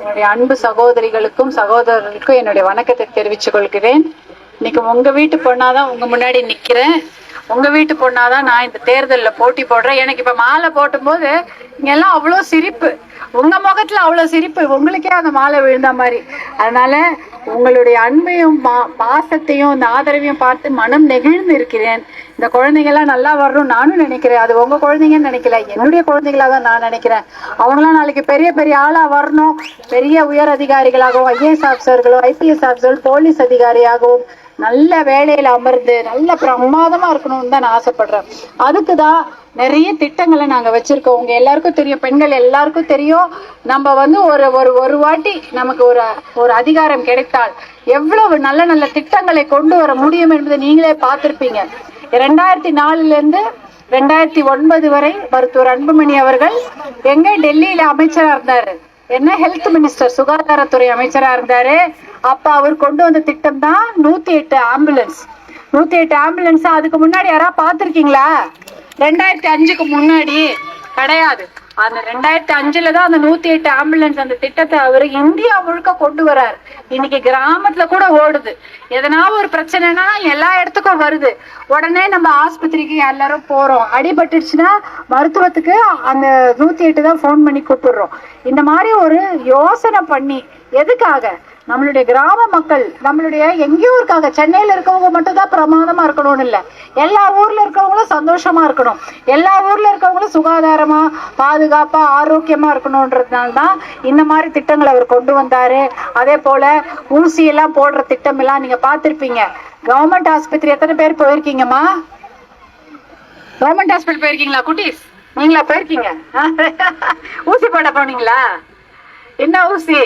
என்னுடைய அன்பு சகோதரிகளுக்கும் சகோதரர்களுக்கும் என்னுடைய வணக்கத்தை தெரிவித்துக் கொள்கிறேன். இன்னைக்கு உங்க வீட்டு பொண்ணாதான் உங்க முன்னாடி நிக்கிறேன். உங்க வீட்டு பொண்ணாதான் நான் இந்த தேர்தலில் போட்டி போடுறேன். எனக்கு இப்ப மாலை போட்டும்போது இங்க எல்லாம் அவ்வளோ சிரிப்பு. உங்க முகத்துல அவ்வளோ சிரிப்பு. உங்களுக்கே அந்த மாலை விழுந்த மாதிரி. அதனால உங்களுடைய அன்பையும் பா பாசத்தையும் இந்த ஆதரவையும் பார்த்து மனம் நெகிழ்ந்து இருக்கிறேன். இந்த குழந்தைங்க எல்லாம் நல்லா வரணும் நானும் நினைக்கிறேன். அது உங்க குழந்தைங்கன்னு நினைக்கல. என்னுடைய குழந்தைகளா தான் நான் நினைக்கிறேன். அவங்களாம் நாளைக்கு பெரிய பெரிய ஆளா வரணும். பெரிய உயர் அதிகாரிகளாகவும் ஐஏஎஸ் ஆஃபீஸர்களோ ஐபிஎஸ் ஆஃபீஸர்கள் போலீஸ் அதிகாரியாகவும் நல்ல வேலையில அமர்ந்து நல்ல பிரமாதமா இருக்கணும்னு தான் நான் ஆசைப்படுறேன். அதுக்கு தான் நிறைய திட்டங்களை நாங்க வச்சிருக்கோம். உங்க எல்லாருக்கும் தெரியும் பெண்கள் எல்லாருக்கும் தெரியும். நம்ம வந்து ஒரு ஒரு ஒரு வாட்டி நமக்கு ஒரு ஒரு அதிகாரம் கிடைத்தால் எவ்வளவு நல்ல நல்ல திட்டங்களை கொண்டு வர முடியும் என்பதை நீங்களே பார்த்திருப்பீங்க. ரெண்டாயிரத்தி நாலுல இருந்து ரெண்டாயிரத்தி ஒன்பது வரை மருத்துவர் அன்புமணி அவர்கள் எங்க டெல்லியில அமைச்சரா இருந்தாரு. என்ன ஹெல்த் மினிஸ்டர் சுகாதாரத்துறை அமைச்சரா இருந்தாரு? அப்ப அவர் கொண்டு வந்த திட்டம் தான் நூத்தி எட்டு ஆம்புலன்ஸ் நூத்தி எட்டு ஆம்புலன்ஸ் அதுக்கு முன்னாடி யாராவது பார்த்துருக்கீங்களா? ரெண்டாயிரத்தி அஞ்சுக்கு முன்னாடி கிடையாது. அந்த ரெண்டாயிரத்தி அஞ்சுல தான் அந்த நூத்தி எட்டு ஆம்புலன்ஸ் அந்த திட்டத்தை அவர் இந்தியா முழுக்க கொண்டு வரார். இன்னைக்கு கிராமத்துல கூட ஓடுது. எதனா ஒரு பிரச்சனைனா எல்லா இடத்துக்கும் வருது. உடனே நம்ம ஆஸ்பத்திரிக்கு எல்லாரும் போறோம். அடிபட்டுடுச்சுன்னா மருத்துவத்துக்கு அந்த நூத்தி எட்டு தான் ஃபோன் பண்ணி கூப்பிடுறோம். இந்த மாதிரி ஒரு யோசனை பண்ணி எதுக்காக? நம்மளுடைய கிராம மக்கள் நம்மளுடைய எங்கேயோ இருக்காங்க. இருக்கவங்க மட்டும் தான் பிரமாதமா இருக்கணும்னு இல்லை. எல்லா ஊர்ல இருக்கவங்களும் சந்தோஷமா இருக்கணும். எல்லா ஊர்ல இருக்கவங்களும் சுகாதாரமா பாதுகாப்பா ஆரோக்கியமா இருக்கணும்ன்றதுனால தான் இந்த மாதிரி திட்டங்களை அவர் கொண்டு வந்தாரு. அதே போல ஊசியெல்லாம் போடுற திட்டம் எல்லாம் நீங்க பார்த்துருப்பீங்க. கவர்மெண்ட் ஆஸ்பத்திரி எத்தனை பேர் போயிருக்கீங்கம்மா? கவர்மெண்ட் ஹாஸ்பிட்டல் போயிருக்கீங்களா குட்டீஸ்? நீங்களா போயிருக்கீங்க? ஊசி போட போனீங்களா? என்ன ஊசி?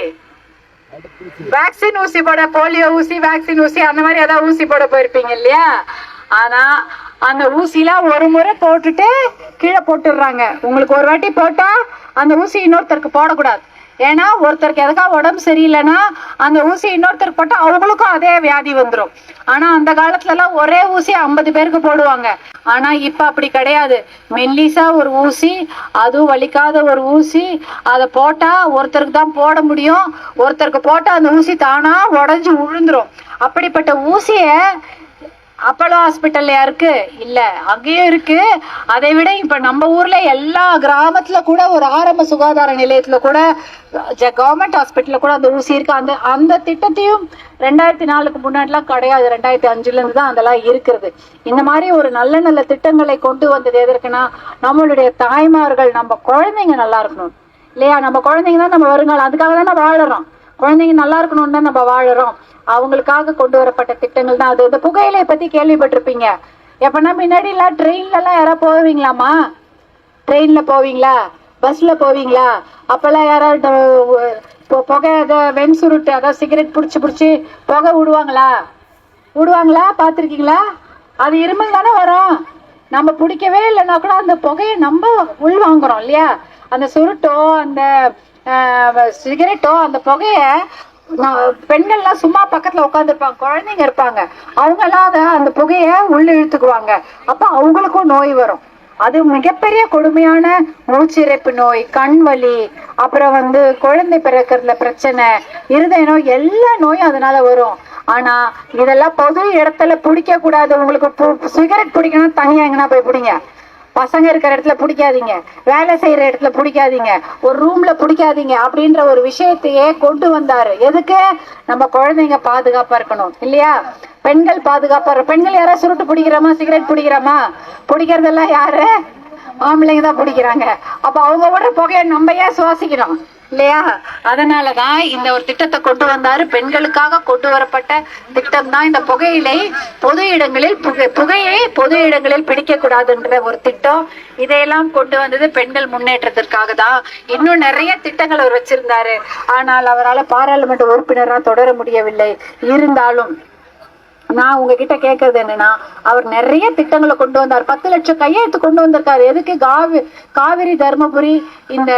வேக்சின் ஊசி போட போலியோ ஊசி வேக்சின் ஊசி அந்த மாதிரி ஏதாவது ஊசி போட போயிருப்பீங்க இல்லையா? ஆனா அந்த ஊசிலாம் ஒரு முறை போட்டுட்டு கீழே போட்டுடுறாங்க. உங்களுக்கு ஒரு வாட்டி போட்டா அந்த ஊசி இன்னொருத்தருக்கு போடக்கூடாது. ஏன்னா ஒருத்தருக்கு எதுக்கா உடம்பு சரியில்லைன்னா அந்த ஊசி இன்னொருத்தருக்கு போட்டா அவங்களுக்கும் அதே வியாதி வந்துடும் ஆனா அந்த காலத்துல எல்லாம் ஒரே ஊசி ஐம்பது பேருக்கு போடுவாங்க. ஆனா இப்ப அப்படி கிடையாது. மெல்லிசா ஒரு ஊசி அதுவும் வலிக்காத ஒரு ஊசி அதை போட்டா ஒருத்தருக்கு தான் போட முடியும். ஒருத்தருக்கு போட்டா அந்த ஊசி தானா உடஞ்சி விழுந்துரும் அப்படிப்பட்ட ஊசியை அப்போலோ ஹாஸ்பிட்டல்லையா இருக்கு இல்ல. அங்கேயும் இருக்கு. அதை விட இப்ப நம்ம ஊர்ல எல்லா கிராமத்துல கூட ஒரு ஆரம்ப சுகாதார நிலையத்துல கூட கவர்மெண்ட் ஹாஸ்பிட்டல்ல கூட அந்த ஊசி இருக்கு. அந்த அந்த திட்டத்தையும் ரெண்டாயிரத்தி நாலுக்கு முன்னாடிலாம் கிடையாது. ரெண்டாயிரத்தி அஞ்சுல இருந்து தான் அதெல்லாம் இருக்கிறது. இந்த மாதிரி ஒரு நல்ல நல்ல திட்டங்களை கொண்டு வந்தது எதற்குன்னா நம்மளுடைய தாய்மார்கள் நம்ம குழந்தைங்க நல்லா இருக்கணும். இல்லையா? நம்ம குழந்தைங்க தான் நம்ம வருங்காலம். அதுக்காக தான் நம்ம வாழறோம். குழந்தைங்க நல்லா இருக்கணும்னு தான் நம்ம வாழறோம். அவங்களுக்காக கொண்டு வரப்பட்ட திட்டங்கள் தான் அது. இந்த புகையிலை பத்தி கேள்விப்பட்டிருப்பீங்க. எப்பனா முன்னாடி எல்லாம் ட்ரெயின்ல எல்லாம் யாராவது போவீங்களாமா ட்ரெயின்ல போவீங்களா? பஸ்ல போவீங்களா? அப்பெல்லாம் யாராவது புகை அதை வெண் சுருட்டு அதாவது சிகரெட் பிடிச்சி பிடிச்சி புகை விடுவாங்களா? விடுவாங்களா? பார்த்துருக்கீங்களா? அது இருமல் தானே வரும். நம்ம பிடிக்கவே இல்லைன்னா கூட அந்த புகையை நம்ம உள் வாங்குறோம் இல்லையா? அந்த சுருட்டோ அந்த சிகரெட்டோ அந்த புகைய பெண்கள்லாம் சும்மா பக்கத்துல உட்காந்துருப்பாங்க குழந்தைங்க இருப்பாங்க. அவங்க எல்லாம் அந்த புகைய உள்ள இழுத்துக்குவாங்க. அப்ப அவங்களுக்கும் நோய் வரும். அது மிகப்பெரிய கொடுமையான மூச்சிறைப்பு நோய் கண் வலி அப்புறம் வந்து குழந்தை பிறக்கிறதுல பிரச்சனை இருதய நோய் எல்லா நோயும் அதனால வரும். ஆனா இதெல்லாம் பொது இடத்துல பிடிக்க கூடாது உங்களுக்கு சிகரெட் பிடிக்கணும் தனியா எங்கன்னா போய் பிடிங்க. பசங்க இருக்கிற இடத்துல பிடிக்காதீங்க. வேலை செய்யற இடத்துல பிடிக்காதீங்க. ஒரு ரூம்ல பிடிக்காதீங்க அப்படின்ற ஒரு விஷயத்தையே கொண்டு வந்தாரு. எதுக்கு? நம்ம குழந்தைங்க பாதுகாப்பா இருக்கணும். இல்லையா? பெண்கள் பாதுகாப்பா பெண்கள் யாராவது சுருட்டு பிடிக்கிறோமா? சிகரெட் பிடிக்கிறோமா? பிடிக்கிறதெல்லாம் யாரு? ஆம்பளைங்க தான் பிடிக்கிறாங்க. அப்ப அவங்க விட புகையை நம்ம ஏன் சுவாசிக்கிறோம் இல்லையா? அதனாலதான் இந்த ஒரு திட்டத்தை கொண்டு வந்தாரு. பெண்களுக்காக கொண்டு வரப்பட்ட திட்டம் தான் இந்த புகையிலை பொது இடங்களில் புகை புகையை பொது இடங்களில் பிடிக்க கூடாதுன்ற ஒரு திட்டம் இதையெல்லாம் கொண்டு வந்தது பெண்கள் முன்னேற்றத்திற்காக தான். இன்னும் நிறைய திட்டங்கள் அவர் வச்சிருந்தாரு. ஆனால் அவரால் பாராளுமன்ற உறுப்பினரா தொடர முடியவில்லை. இருந்தாலும் நான் உங்ககிட்ட கேக்குறது என்னன்னா அவர் நிறைய திட்டங்களை கொண்டு வந்தார். பத்து லட்சம் கையெழுத்து கொண்டு வந்திருக்காரு. எதுக்கு காவி காவிரி தர்மபுரி இந்த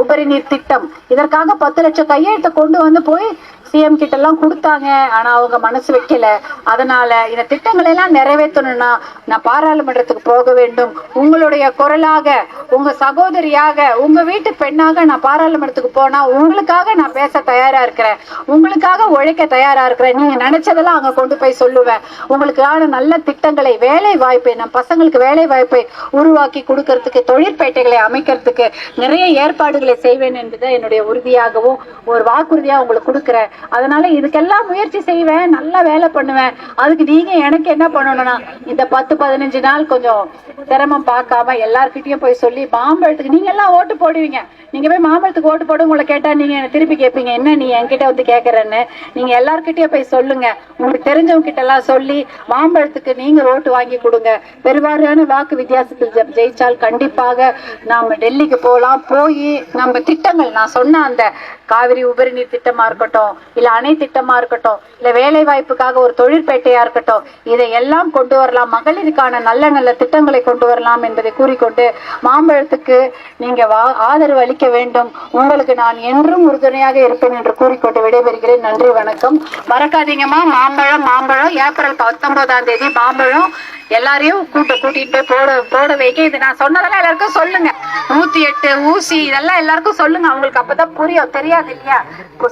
உபரி நீர் திட்டம்? இதற்காக பத்து லட்சம் கையெழுத்து கொண்டு வந்து போய் சிஎம் கிட்ட எல்லாம் கொடுத்தாங்க. ஆனா அவங்க மனசு வைக்கல. அதனால இந்த திட்டங்களை எல்லாம் நிறைவேற்றணும்னா நான் பாராளுமன்றத்துக்கு போக வேண்டும். உங்களுடைய குரலாக உங்க சகோதரியாக உங்க வீட்டு பெண்ணாக நான் பாராளுமன்றத்துக்கு போனா உங்களுக்காக நான் பேச தயாரா இருக்கிறேன். உங்களுக்காக உழைக்க தயாரா இருக்கிறேன். நீங்க நினைச்சதெல்லாம் அங்க கொண்டு போய் சொல்லுவேன். உங்களுக்கான நல்ல திட்டங்களை வேலை வாய்ப்பை நம் பசங்களுக்கு வேலை வாய்ப்பை உருவாக்கி கொடுக்கறதுக்கு தொழிற்பேட்டைகளை அமைக்கிறதுக்கு நிறைய ஏற்பாடுகளை செய்வேன் என்பதை என்னுடைய உறுதியாகவும் ஒரு வாக்குறுதியா உங்களுக்கு கொடுக்குறேன். அதனால இதுக்கெல்லாம் முயற்சி செய்வேன் நல்லா வேலை பண்ணுவேன். அதுக்கு நீங்க எனக்கு என்ன பண்ணணும்னா இந்த பத்து பதினஞ்சு நாள் கொஞ்சம் சிரமம் பார்க்காம எல்லார்கிட்டயும் போய் சொல்லி மாம்பழத்துக்கு நீங்க எல்லாம் ஓட்டு போடுவீங்க. நீங்க போய் மாம்பழத்துக்கு ஓட்டு போடு உங்களை கேட்டா நீங்க திருப்பி கேட்பீங்க. என்ன நீ என்கிட்ட வந்து கேக்குறேன்னு? நீங்க எல்லார்கிட்டயும் போய் சொல்லுங்க. உங்களுக்கு தெரிஞ்சவங்க கிட்ட எல்லாம் சொல்லி மாம்பழத்துக்கு நீங்க ஓட்டு வாங்கி கொடுங்க. பெருவாரியான வாக்கு வித்தியாசத்தில் ஜெயிச்சால் கண்டிப்பாக நாம டெல்லிக்கு போகலாம் போய் நம்ம திட்டங்கள் நான் சொன்ன அந்த காவிரி உபரிநீர் திட்டமா இருக்கட்டும் இல்ல அணை திட்டமா இருக்கட்டும் இல்ல வேலை வாய்ப்புக்காக ஒரு தொழிற்பேட்டையா இருக்கட்டும் இதை எல்லாம் கொண்டு வரலாம். மகளிருக்கான நல்ல நல்ல திட்டங்களை கொண்டு வரலாம் என்பதை கூறிக்கொண்டு மாம்பழத்துக்கு நீங்க வா- ஆதரவு அளிக்க வேண்டும். உங்களுக்கு நான் என்றும் உறுதுணையாக இருப்பேன் என்று கூறிக்கொண்டு விடைபெறுகிறேன். நன்றி வணக்கம். மறக்காதீங்கம்மா. மாம்பழம் மாம்பழம். ஏப்ரல் பத்தொன்பதாம் தேதி மாம்பழம். எல்லாரையும் கூட்ட கூட்டிட்டு போய் போட போட வைக்க. இது நான் சொன்னதெல்லாம் எல்லாருக்கும் சொல்லுங்க. நூத்தி எட்டு ஊசி இதெல்லாம் எல்லாருக்கும் சொல்லுங்க. அவங்களுக்கு அப்பதான் புரியும் தெரியாது இல்லையா?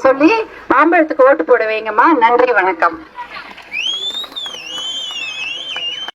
சொல்லி மாம்பழத்துக்கு ஓட்டு போட வைங்கம்மா. நன்றி வணக்கம்.